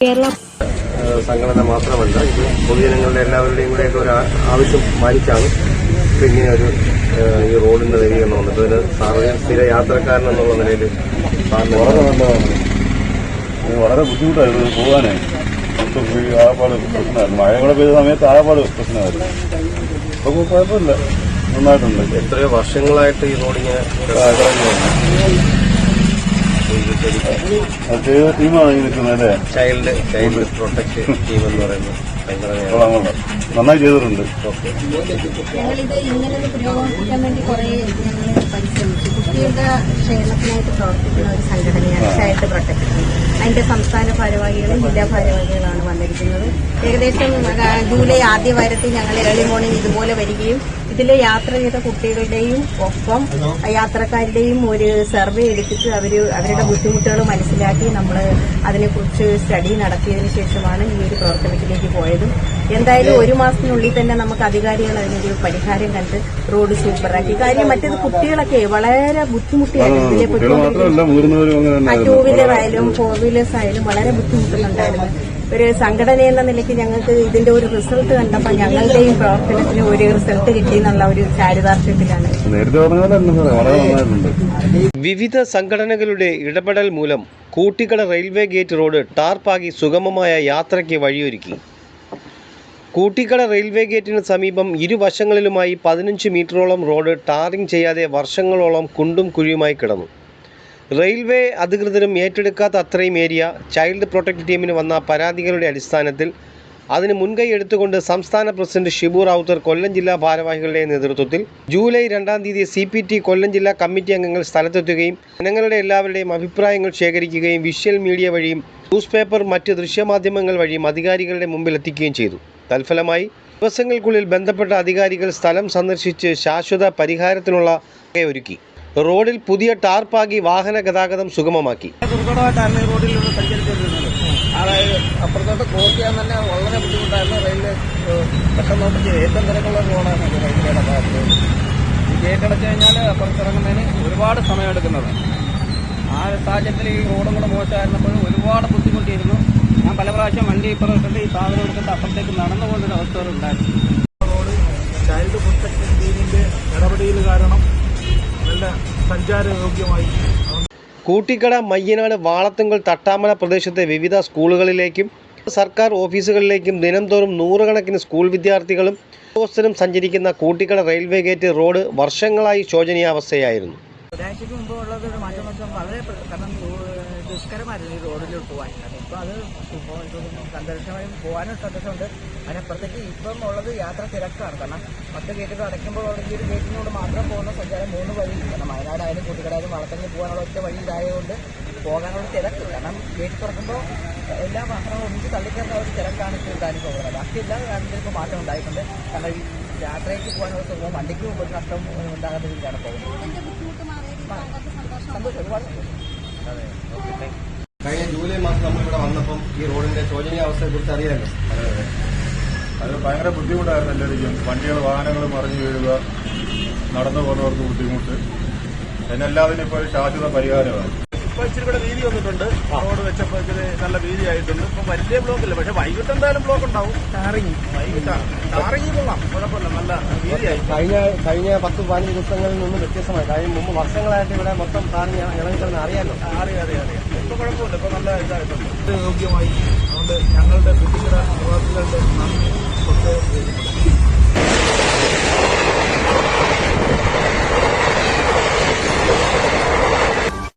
കേരളം സംഘടന മാത്രമല്ല ഇത് പൊതുജനങ്ങളുടെ എല്ലാവരുടെയും കൂടെ ഒരു ആവശ്യം മാനിച്ചാണ് ഇപ്പൊ ഇങ്ങനെ ഒരു ഈ റോഡിന്റെ നവീകരണം വന്നിട്ട് ഒരു സാറിന് സ്ഥിര യാത്രക്കാരൻ എന്നുള്ള നിലയിൽ സാറിന് വളരെ നല്ലതാണ്. ഇത് വളരെ ബുദ്ധിമുട്ടായിരുന്നു ഇത് പോകാനേ ആകപ്പാട് പ്രശ്നമായിരുന്നു. മഴ കൂടെ പെയ്ത സമയത്ത് ആകപ്പാട് പ്രശ്നമായിരുന്നു. ഇപ്പൊ കുഴപ്പമില്ല. നന്നായിട്ടുണ്ട്. എത്രയോ വർഷങ്ങളായിട്ട് ഈ റോഡിങ്ങനെ അത് ചെയ്ത ടീമാണ് ഈ നിൽക്കുന്നത് അല്ലേ ചൈൽഡ് ചൈൽഡ് പ്രൊട്ടക്ഷൻ ടീം എന്ന് പറയുന്നത്. നന്നായി ചെയ്തിട്ടുണ്ട്. ഞങ്ങളിത് ഇങ്ങനെ ഒരു വേണ്ടി കുറെ ഞങ്ങൾ പരിശ്രമിച്ചു. കുട്ടികളുടെ ക്ഷേമത്തിനായിട്ട് പ്രവർത്തിക്കുന്ന ഒരു സംഘടനയാണ് ചൈൽഡ് പ്രൊട്ടക്ഷൻ അതിന്റെ സംസ്ഥാന ഭാരവാഹികളും ജില്ലാ ഭാരവാഹികളാണ് വന്നിരിക്കുന്നത്. ഏകദേശം ജൂലൈ ആദ്യ വാരത്തിൽ ഞങ്ങൾ ഏർലി മോർണിംഗ് ഇതുപോലെ വരികയും ഇതിലെ യാത്ര ചെയ്ത കുട്ടികളുടെയും ഒപ്പം യാത്രക്കാരുടെയും ഒരു സർവേ എടുത്തിട്ട് അവർ അവരുടെ ബുദ്ധിമുട്ടുകൾ മനസ്സിലാക്കി നമ്മൾ അതിനെക്കുറിച്ച് സ്റ്റഡി നടത്തിയതിനു ശേഷമാണ് ഈ ഒരു പ്രവർത്തനത്തിലേക്ക് പോയതും. എന്തായാലും ഒരു മാസത്തിനുള്ളിൽ തന്നെ നമുക്ക് അധികാരികൾ അതിനൊരു പരിഹാരം കണ്ട് റോഡ് സൂപ്പറാക്കി. കാര്യം മറ്റേത് കുട്ടികളൊക്കെ വളരെ ബുദ്ധിമുട്ടിയായിരുന്നു. ഇതിലെ ടൂ വീലർ ആയാലും ഫോർ വീലേഴ്സ് ആയാലും വളരെ ബുദ്ധിമുട്ടുന്നുണ്ടായിരുന്നു ഒരു സംഘടന എന്ന നിലയ്ക്ക് ഞങ്ങൾക്ക് ഇതിന്റെ ഒരു റിസൾട്ട് കണ്ടപ്പോൾ ഞങ്ങളുടെയും പ്രവർത്തനത്തിന് ഒരു റിസൾട്ട് കിട്ടി എന്നുള്ള ഒരു ചാരിതാർത്ഥ്യത്തിലാണ്. വിവിധ സംഘടനകളുടെ ഇടപെടൽ മൂലം കൂട്ടിക്കട റെയിൽവേ ഗേറ്റ് റോഡ് ടാർപ്പാക്കി സുഗമമായ യാത്രയ്ക്ക് വഴിയൊരുക്കി. കൂട്ടിക്കട റെയിൽവേ ഗേറ്റിന് സമീപം ഇരുവശങ്ങളിലുമായി പതിനഞ്ച് മീറ്ററോളം റോഡ് ടാറിംഗ് ചെയ്യാതെ വർഷങ്ങളോളം കുണ്ടും കുഴിയുമായി കിടന്നു. റെയിൽവേ അധികൃതരും ഏറ്റെടുക്കാത്ത അത്രയും ഏരിയ ചൈൽഡ് പ്രൊട്ടക്ട് ടീമിന് വന്ന പരാതികളുടെ അടിസ്ഥാനത്തിൽ അതിന് മുൻകൈ എടുത്തുകൊണ്ട് സംസ്ഥാന പ്രസിഡന്റ് ഷിബു റാവുത്തർ കൊല്ലം ജില്ലാ ഭാരവാഹികളുടെ നേതൃത്വത്തിൽ ജൂലൈ രണ്ടാം തീയതി സി പി ടി കൊല്ലം ജില്ലാ കമ്മിറ്റി അംഗങ്ങൾ സ്ഥലത്തെത്തുകയും ജനങ്ങളുടെ എല്ലാവരുടെയും അഭിപ്രായങ്ങൾ ശേഖരിക്കുകയും വിഷ്വൽ മീഡിയ വഴിയും ന്യൂസ് പേപ്പർ മറ്റ് ദൃശ്യമാധ്യമങ്ങൾ വഴിയും അധികാരികളുടെ മുമ്പിൽ എത്തിക്കുകയും ചെയ്തു. തൽഫലമായി ദിവസങ്ങൾക്കുള്ളിൽ ബന്ധപ്പെട്ട അധികാരികൾ സ്ഥലം സന്ദർശിച്ച് ശാശ്വത പരിഹാരത്തിനുള്ള ഒരുക്കി റോഡിൽ പുതിയ ടാർപ്പാക്കി വാഹന ഗതാഗതം സുഗമമാക്കി. ഒരുപാട് സമയം എടുക്കുന്നത് കഴിഞ്ഞാൽ ഒരുപാട് ആ സാഹചര്യത്തിൽ ഈ റോഡും കൂടെ മോശമായിരുന്നപ്പോൾ ഒരുപാട് പല പ്രാവശ്യം വണ്ടി ഇപ്പുറം ഈ സാധനം എടുത്തിട്ട് അപ്പുറത്തേക്ക് നടന്നു പോകുന്നൊരു അവസ്ഥ ഉണ്ടായിരുന്നു. ചൈൽഡ് പ്രൊട്ടക്ഷൻ ടീമിന്റെ ഇടപെടൽ കാരണം നല്ല സഞ്ചാരയോഗ്യമായി കൂട്ടിക്കട മയ്യനാട് വാളത്തുങ്കൽ തട്ടാമല പ്രദേശത്തെ വിവിധ സ്കൂളുകളിലേക്കും സർക്കാർ ഓഫീസുകളിലേക്കും ദിനംതോറും നൂറുകണക്കിന് സ്കൂൾ വിദ്യാർത്ഥികളും ഉദ്യോഗസ്ഥരും സഞ്ചരിക്കുന്ന കൂട്ടിക്കട റെയിൽവേ ഗേറ്റ് റോഡ് വർഷങ്ങളായി ശോചനീയാവസ്ഥയായിരുന്നു. മുമ്പ് ഉള്ളത് മാറ്റം വളരെ കാരണം ദുഷ്കരമായിരുന്നു ഈ റോഡിൽ പോകാൻ കാരണം ഇപ്പം അത് സന്തോഷമായും പോകാനും സന്തോഷമുണ്ട് അതിനപ്പുറത്തേക്ക് ഇപ്പം ഉള്ളത് യാത്ര തിരക്കാണ്. കാരണം പത്ത് ഗേറ്റുകൾ അടയ്ക്കുമ്പോൾ ഉള്ളത് ഈ ഒരു ഗേറ്റിനോട് മാത്രം പോകുന്ന സഞ്ചാരം മൂന്ന് വഴി കാരണം വയനാടായാലും കുട്ടികളായാലും വളർത്തങ്ങി പോകാനുള്ള ഒറ്റ വഴി ഇതായതുകൊണ്ട് പോകാനുള്ള തിരക്ക്. കാരണം ഗേറ്റ് തുറക്കുമ്പോൾ എല്ലാ വാഹനങ്ങളും ഒന്നിച്ച് തള്ളിക്കയറുന്ന ഒരു തിരക്കാണ് ഇപ്പോൾ പോകുന്നത്. ബാക്കി എല്ലാ കാര്യത്തിലും ഇപ്പോൾ മാറ്റം ഉണ്ടായിട്ടുണ്ട്. കാരണം ഈ യാത്രയ്ക്ക് പോകാനുള്ള സുഖം വണ്ടിക്ക് ഒരു നഷ്ടം ഉണ്ടാകാത്ത രീതിയിലാണ് പോകുന്നത്. സന്തോഷം? ഒരുപാട് സന്തോഷം. കഴിഞ്ഞ ജൂലൈ മാസം നമ്മൾ ഇവിടെ വന്നപ്പം ഈ റോഡിന്റെ ശോചനീയാവസ്ഥയെ കുറിച്ച് അറിയാമല്ലോ അത് ഭയങ്കര ബുദ്ധിമുട്ടായിരുന്നു എല്ലാവർക്കും വണ്ടികൾ വാഹനങ്ങൾ മറിഞ്ഞു വീഴുക നടന്നു പോകുന്നവർക്ക് ബുദ്ധിമുട്ട്. അതിനെല്ലാത്തിനും ഇപ്പോൾ ഒരു ശാശ്വത പരിഹാരമാണ്. ഇപ്പൊ ഇച്ചിരി കൂടെ വീതി വന്നിട്ടുണ്ട്. റോഡ് വെച്ചപ്പോ ഇച്ചിരി നല്ല വീതി ആയിട്ടുണ്ട്. ഇപ്പൊ വലിയ ബ്ലോക്ക് ഇല്ല പക്ഷെ വൈകിട്ട് എന്തായാലും ബ്ലോക്ക് ഉണ്ടാവും. ടാറിങ്. വൈകിട്ടാണ്. ടാറിങ് കൊള്ളാം. കുഴപ്പമില്ല നല്ല വീതിയായി കഴിഞ്ഞ കഴിഞ്ഞ പത്ത് പതിനഞ്ച് ദിവസങ്ങളിൽ നിന്ന് വ്യത്യസ്തമായി. കഴിഞ്ഞ മുമ്പ് വർഷങ്ങളായിട്ട് ഇവിടെ മൊത്തം താഴ്ന്ന് ഇളകിക്കിടന്ന് അറിയാമല്ലോ അറിയാം അറിയാം അറിയാം. ഇപ്പൊ കുഴപ്പമില്ല ഇപ്പൊ നല്ല ഇതായിട്ടുണ്ട്. ഇത് യോഗ്യമായി അതുകൊണ്ട് ഞങ്ങളുടെ കുട്ടികളുടെ പ്രവാസികളുടെ